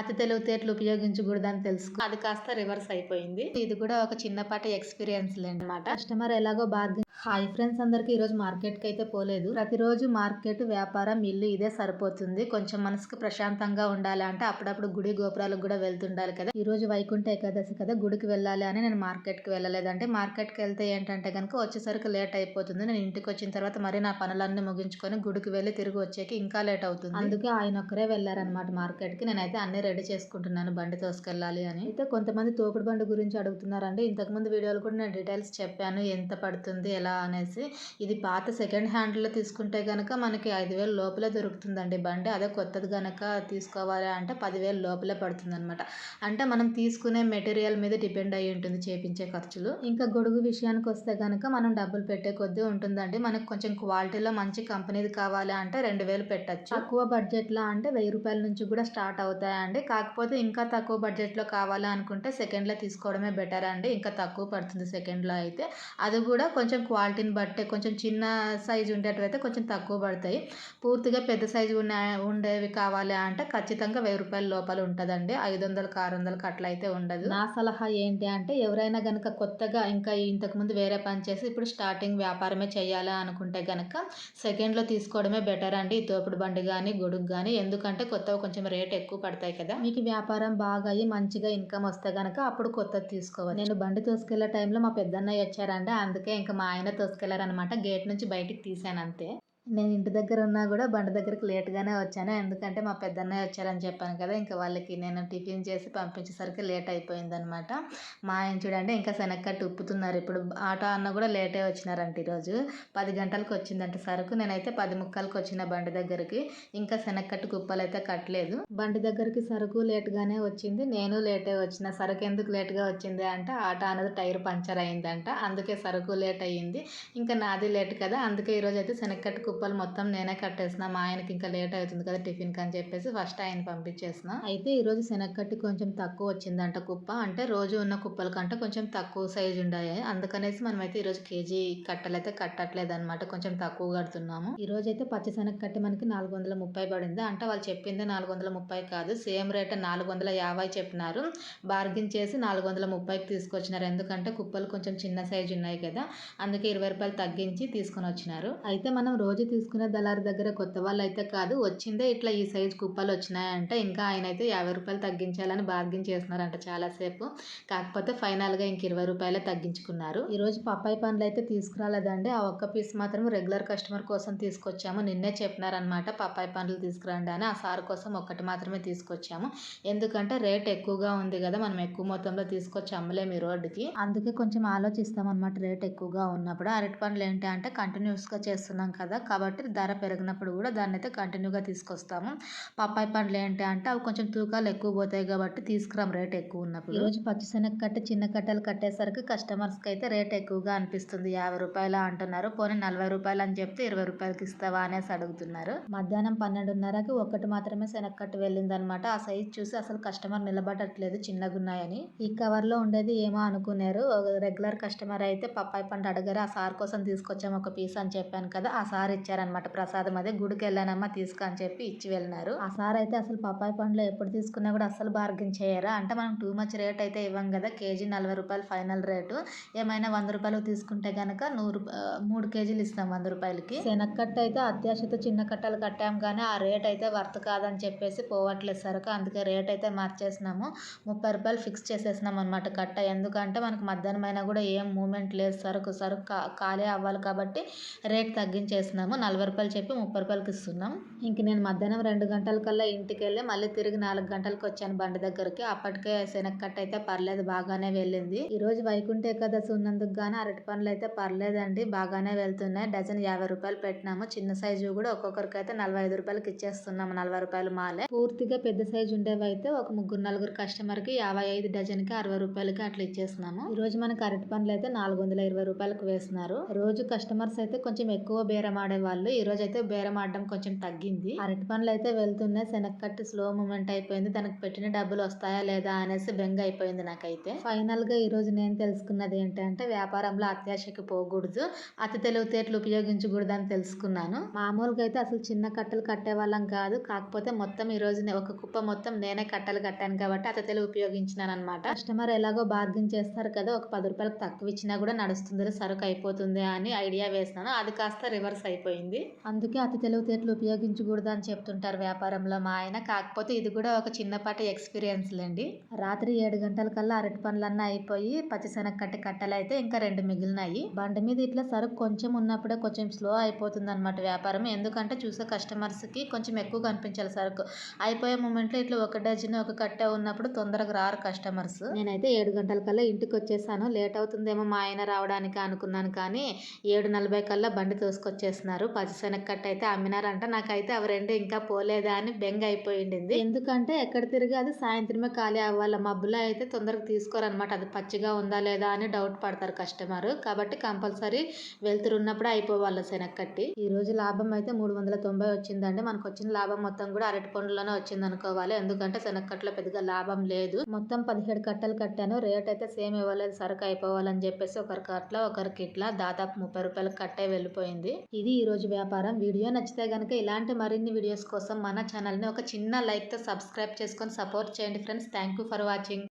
అతి తెలివితేటలు ఉపయోగించకూడదని తెలుసుకో. అది కాస్త రివర్స్ అయిపోయింది. ఇది కూడా ఒక చిన్నపాటి ఎక్స్పీరియన్స్ అనమాట కస్టమర్ ఎలాగో బార్గెన్ హాయ్ ఫ్రెండ్స్ అందరికి ఈరోజు మార్కెట్కి అయితే పోలేదు. ప్రతిరోజు మార్కెట్ వ్యాపారం ఇల్లు ఇదే సరిపోతుంది. కొంచెం మనసుకు ప్రశాంతంగా ఉండాలి అంటే అప్పుడప్పుడు గుడి గోపురాలకు కూడా వెళ్తుండాలి కదా. ఈ రోజు వైకుంఠ ఏకాదశి కదా గుడికి వెళ్ళాలి అని నేను మార్కెట్కి వెళ్ళలేదంటే మార్కెట్కి వెళ్తే ఏంటంటే కనుక వచ్చేసరికి లేట్ అయిపోతుంది. నేను ఇంటికి వచ్చిన తర్వాత మరీ నా పనులన్నీ ముగించుకొని గుడికి వెళ్ళి తిరిగి వచ్చేకి ఇంకా లేట్ అవుతుంది. అందుకే ఆయన ఒక్కరే వెళ్ళారనమాట మార్కెట్కి నేనైతే అన్ని రెడీ చేసుకుంటున్నాను బండి తోసుకెళ్ళాలి అని. అయితే కొంతమంది తోపుడు బండి గురించి అడుగుతున్నారండి. ఇంతకుముందు వీడియోలు కూడా నేను డీటెయిల్స్ చెప్పాను ఎంత పడుతుంది ఎలా అనేసి. ఇది పాత సెకండ్ హ్యాండ్లో తీసుకుంటే కనుక మనకి ఐదు వేలు లోపలే దొరుకుతుందండి బండి. అదే కొత్తది కనుక తీసుకోవాలి అంటే పదివేల లోపలే పడుతుంది అనమాట అంటే మనం తీసుకునే మెటీరియల్ మీద డిపెండ్ అయి ఉంటుంది చేపించే ఖర్చులు. ఇంకా గొడుగు విషయానికి వస్తే కనుక మనం డబ్బులు పెట్టే కొద్దీ ఉంటుందండి. మనకు కొంచెం క్వాలిటీలో మంచి కంపెనీది కావాలి అంటే రెండు వేలు పెట్టచ్చు. తక్కువ బడ్జెట్లో అంటే వెయ్యి రూపాయల నుంచి కూడా స్టార్ట్ అవుతాయండి. కాకపోతే ఇంకా తక్కువ బడ్జెట్లో కావాలా అనుకుంటే సెకండ్లో తీసుకోవడమే బెటర్ అండి. ఇంకా తక్కువ పడుతుంది సెకండ్లో అయితే. అది కూడా కొంచెం క్వాలిటీని బట్టే కొంచెం చిన్న సైజు ఉండేటివైతే కొంచెం తక్కువ పడతాయి. పూర్తిగా పెద్ద సైజు ఉన్న ఉండేవి కావాలి అంటే ఖచ్చితంగా వెయ్యి రూపాయల లోపల ఉంటుందండి. ఐదు వందలకు ఆరు వందలకు అట్లా అయితే ఉండదు. నా సలహా ఏంటి అంటే ఎవరైనా కనుక కొత్తగా ఇంకా ఇంతకుముందు వేరే పని చేసి ఇప్పుడు స్టార్టింగ్ వ్యాపారమే చేయాలి అనుకుంటే కనుక సెకండ్లో తీసుకోవడమే బెటర్ అండి. ఈ తోపుడు బండి కానీ గొడుగు కానీ ఎందుకంటే కొత్తగా కొంచెం రేట్ ఎక్కువ పడతాయి కదా? మీకు వ్యాపారం బాగా అయ్యి మంచిగా ఇన్కమ్ వస్తే గనక అప్పుడు కొత్తది తీసుకోవాలి నేను బండి తోసుకెళ్ళే టైంలో మా పెద్దన్నయ్య వచ్చారండి అందుకే ఇంకా మా ఆయన తోసుకెళ్ళారనమాట గేట్ నుంచి బయటికి తీసాను అంతే నేను ఇంటి దగ్గర ఉన్నా కూడా బండి దగ్గరికి లేట్గానే వచ్చాను. ఎందుకంటే మా పెద్దన్నయ్య వచ్చారని చెప్పాను కదా ఇంకా వాళ్ళకి నేను టిఫిన్ చేసి పంపించేసరికి లేట్ అయిపోయిందనమాట మా ఆయన చూడండి ఇంకా శనక్కట్టు ఉప్పుతున్నారు. ఇప్పుడు ఆటో అన్న కూడా లేటే వచ్చినారంట ఈరోజు. పది గంటలకు వచ్చిందంట సరుకు. నేనైతే పది ముక్కలకు వచ్చిన బండి దగ్గరికి. ఇంకా శనక్కట్టు కుప్పలు అయితే కట్టలేదు. బండి దగ్గరికి సరుకు లేట్గానే వచ్చింది. నేను లేటే వచ్చిన సరుకు ఎందుకు లేట్గా వచ్చింది అంటే ఆటో అన్నది టైర్ పంచర్ అయిందంట. అందుకే సరుకు లేట్ అయ్యింది. ఇంకా నాది లేట్ కదా అందుకే ఈరోజు అయితే శనక్కట్టు కుప్పలు మొత్తం నేనే కట్టేసిన మా ఆయనకి ఇంకా లేట్ అవుతుంది కదా టిఫిన్ అని చెప్పేసి ఫస్ట్ ఆయన పంపించేసిన. అయితే ఈరోజు శనక్కట్టి కొంచెం తక్కువ వచ్చిందంట కుప్ప. అంటే రోజు ఉన్న కుప్పల కంటే కొంచెం తక్కువ సైజు ఉండాయి. అందుకనేసి మనమైతే ఈరోజు కేజీ కట్టలైతే కట్టట్లేదు అనమాట కొంచెం తక్కువ కడుతున్నాము. ఈ రోజు అయితే పచ్చి కట్టి మనకి నాలుగు వందల ముప్పై పడింది. అంటే వాళ్ళు చెప్పింది నాలుగు వందల ముప్పై కాదు. సేమ్ రేట్ నాలుగు వందల యాభై చెప్పినారు. బార్గింగ్ చేసి నాలుగు వందల ముప్పైకి తీసుకొచ్చినారు. ఎందుకంటే కుప్పలు కొంచెం చిన్న సైజు ఉన్నాయి కదా. అందుకే ఇరవై రూపాయలు తగ్గించి తీసుకొని వచ్చినారు. అయితే మనం రోజు తీసుకునే దళారి దగ్గర కొత్త వాళ్ళు అయితే కాదు వచ్చిందే ఇట్లా ఈ సైజు కుప్పలు వచ్చినాయంటే ఇంకా ఆయన అయితే యాభై రూపాయలు తగ్గించాలని బార్గింగ్ చేస్తున్నారంట చాలాసేపు. కాకపోతే ఫైనల్గా ఇంక ఇరవై రూపాయలే తగ్గించుకున్నారు. ఈరోజు పప్పాయి పండ్లు అయితే తీసుకురాలేదండి. ఆ ఒక్క పీస్ మాత్రం రెగ్యులర్ కస్టమర్ కోసం తీసుకొచ్చాము. నిన్నే చెప్పినారనమాట పప్పాయి పండ్లు తీసుకురండి అని. ఆ సార్ కోసం ఒక్కటి మాత్రమే తీసుకొచ్చాము. ఎందుకంటే రేట్ ఎక్కువగా ఉంది కదా మనం ఎక్కువ మొత్తంలో తీసుకొచ్చి అమ్మలేము ఈ రోడ్డుకి. అందుకే కొంచెం ఆలోచిస్తాం అనమాట రేట్ ఎక్కువగా ఉన్నప్పుడు. అరటి పండ్లు ఏంటి అంటే కంటిన్యూస్గా చేస్తున్నాం కదా కాబట్టి ధర పెరిగినప్పుడు కూడా దాన్ని అయితే కంటిన్యూగా తీసుకొస్తాము. పప్పాయి పండ్లు ఏంటి అంటే అవి కొంచెం తూకాలు ఎక్కువ పోతాయి కాబట్టి తీసుకురాం రేట్ ఎక్కువ ఉన్నప్పుడు. ఈరోజు పచ్చిశనగ కట్ట చిన్న కట్టలు కట్టేసరికి కస్టమర్స్కి అయితే రేట్ ఎక్కువగా అనిపిస్తుంది. యాభై రూపాయలు అంటున్నారు. పోనీ నలభై రూపాయలు అని చెప్తే ఇరవై రూపాయలకి ఇస్తావా అనేసి అడుగుతున్నారు. మధ్యాహ్నం పన్నెండున్నరకి ఒకటి మాత్రమే శనక్కట్టు వెళ్ళిందనమాట. ఆ సైజ్ చూసి అసలు కస్టమర్ నిలబడట్లేదు చిన్నగా ఉన్నాయని ఈ కవర్లో ఉండేది ఏమో అనుకున్నారు. రెగ్యులర్ కస్టమర్ అయితే పప్పాయి పండు అడగారు ఆ సార్ కోసం తీసుకొచ్చాము ఒక పీస్ అని చెప్పాను కదా ఆ సార్ ఇచ్చారనమాట ప్రసాదం అదే గుడికి వెళ్ళానమ్మా తీసుకో అని చెప్పి ఇచ్చి వెళ్ళినారు. ఆ సార్ అయితే అసలు పప్పాయి పండ్లు ఎప్పుడు తీసుకున్నా కూడా అసలు బార్గెన్ చేయరా? అంటే మనం టూ మచ్ రేట్ అయితే ఇవ్వం కదా కేజీ నలభై రూపాయలు ఫైనల్ రేటు. ఏమైనా వంద రూపాయలు తీసుకుంటే కనుక నూరు మూడు కేజీలు ఇస్తాం వంద రూపాయలకి. శనక్కట్ట అయితే అత్యాశతో చిన్న కట్టలు కట్టాం కానీ ఆ రేట్ అయితే వర్త్ కాదని చెప్పేసి పోవట్లేదు సరుకు అందుకే రేట్ అయితే మార్చేసినాము. ముప్పై రూపాయలు ఫిక్స్ చేసేసినాం అనమాట కట్ట. ఎందుకంటే మనకు మధ్యాహ్నం అయినా కూడా ఏం మూమెంట్ లేదు సరుకు సరుకు కా- ఖాళీ అవ్వాలి కాబట్టి రేట్ తగ్గించేసినాము. నలభై రూపాయలు చెప్పి ముప్పై రూపాయలకి ఇస్తున్నాం. ఇంక నేను మధ్యాహ్నం రెండు గంటల కల్లా ఇంటికి వెళ్ళి మళ్ళీ తిరిగి నాలుగు గంటలకు వచ్చాను బండి దగ్గరికి. అప్పటికే శనక్కట్ట అయితే పర్లేదు బాగానే వెళ్ళింది. ఈ రోజు వైకుంఠ ఏకాదశి ఉన్నందుకు గాను అరటి పండ్లు అయితే పర్లేదండి బాగానే వెళ్తున్నాయి. డజన్ యాభై రూపాయలు పెట్టినాము. చిన్న సైజు కూడా ఒక్కొక్కరికి అయితే నలభై ఐదు రూపాయలకి ఇచ్చేస్తున్నాము నలభై రూపాయలు మాలే. పూర్తిగా పెద్ద సైజు ఉండేవి అయితే ఒక ముగ్గురు నలుగురు కస్టమర్కి యాభై ఐదు డజన్కి అరవై రూపాయలకి అట్లా ఇచ్చేస్తున్నాము. ఈ రోజు మనకి అరటి పండ్లు అయితే నాలుగు వందల ఇరవై రూపాయలకు వేస్తున్నారు. రోజు కస్టమర్స్ అయితే కొంచెం ఎక్కువ బేరం ఆడే వాళ్ళు. ఈ రోజు అయితే బేరం ఆడడం కొంచెం తగ్గింది. అరటి పనులు అయితే వెళ్తున్నాయి శనక్కట్టు స్లో మూమెంట్ అయిపోయింది. దానికి పెట్టిన డబ్బులు వస్తాయా లేదా అనేసి బెంగ అయిపోయింది నాకైతే. ఫైనల్గా ఈ రోజు నేను తెలుసుకున్నది ఏంటంటే వ్యాపారంలో అత్యాశకి పోకూడదు అతి తెలివితేటలు ఉపయోగించకూడదు అని తెలుసుకున్నాను. మామూలుగా అయితే అసలు చిన్న కట్టలు కట్టే వాళ్ళం కాదు. కాకపోతే మొత్తం ఈ రోజు ఒక కుప్ప మొత్తం నేనే కట్టలు కట్టాను కాబట్టి అతి తెలివి ఉపయోగించినాను అనమాట కస్టమర్ ఎలాగో బార్గెన్ చేస్తారు కదా ఒక పది రూపాయలకు తక్కువ ఇచ్చినా కూడా నడుస్తుంది సరుకు అయిపోతుంది అని ఐడియా వేసినాను. అది కాస్త రివర్స్ అయిపోయింది. అందుకే అతి తెలివితేటలు ఉపయోగించకూడదు అని చెప్తుంటారు వ్యాపారంలో మా ఆయన. కాకపోతే ఇది కూడా ఒక చిన్నపాటి ఎక్స్పీరియన్స్ లేండి. రాత్రి ఏడు గంటల కల్లా అరటి పండ్లన్నీ అయిపోయి పచ్చిశనగకట్టి కట్టలు అయితే ఇంకా రెండు మిగిలినాయి. బండి మీద ఇట్లా సరుకు కొంచెం ఉన్నప్పుడే కొంచెం స్లో అయిపోతుంది అనమాట వ్యాపారం. ఎందుకంటే చూసే కస్టమర్స్కి కొంచెం ఎక్కువ కనిపించాలి సరుకు. అయిపోయే మూమెంట్లో ఇట్లా ఒక డజన్ ఒక కట్ట ఉన్నప్పుడు తొందరగా రారు కస్టమర్స్ నేనైతే ఏడు గంటల కల్లా ఇంటికి వచ్చేసాను. లేట్ అవుతుందేమో మా ఆయన రావడానికి అనుకున్నాను కానీ ఏడు నలభై కల్లా బండి తోసుకొచ్చేస్తున్నారు. పచ్చిశనగ కట్ట అయితే అమ్మినారంట. నాకైతే అవి రెండు ఇంకా పోలేదా అని బెంగ అయిపోయింది ఎందుకంటే ఎక్కడ తిరిగి అది సాయంత్రమే ఖాళీ అవ్వాలి. మబ్బులో అయితే తొందరగా తీసుకోరనమాట అది పచ్చిగా ఉందా లేదా అని డౌట్ పడతారు కస్టమర్. కాబట్టి కంపల్సరీ వెళ్తురున్నప్పుడు అయిపోవాలి శనక్కట్టి ఈ రోజు లాభం అయితే మూడు వందల తొంభై వచ్చిందండి. మనకు వచ్చిన లాభం మొత్తం కూడా అరటి పండులోనే వచ్చింది అనుకోవాలి ఎందుకంటే శనక్కట్లో పెద్దగా లాభం లేదు. మొత్తం పదిహేడు కట్టలు కట్టాను. రేట్ అయితే సేమ్ ఇవ్వలేదు. సరుకు అయిపోవాలని చెప్పేసి ఒకరికి అట్లా ఒకరికి ఇట్లా దాదాపు ముప్పై రూపాయలు కట్టే వెళ్ళిపోయింది. ఇది ఈ రోజు వ్యాపారం. వీడియో నచ్చితే కనుక ఇలాంటి మరిన్ని వీడియోస్ కోసం మన ఛానల్ని ఒక చిన్న లైక్తో సబ్స్క్రైబ్ చేసుకొని సపోర్ట్ చేయండి friends. Thank you for watching.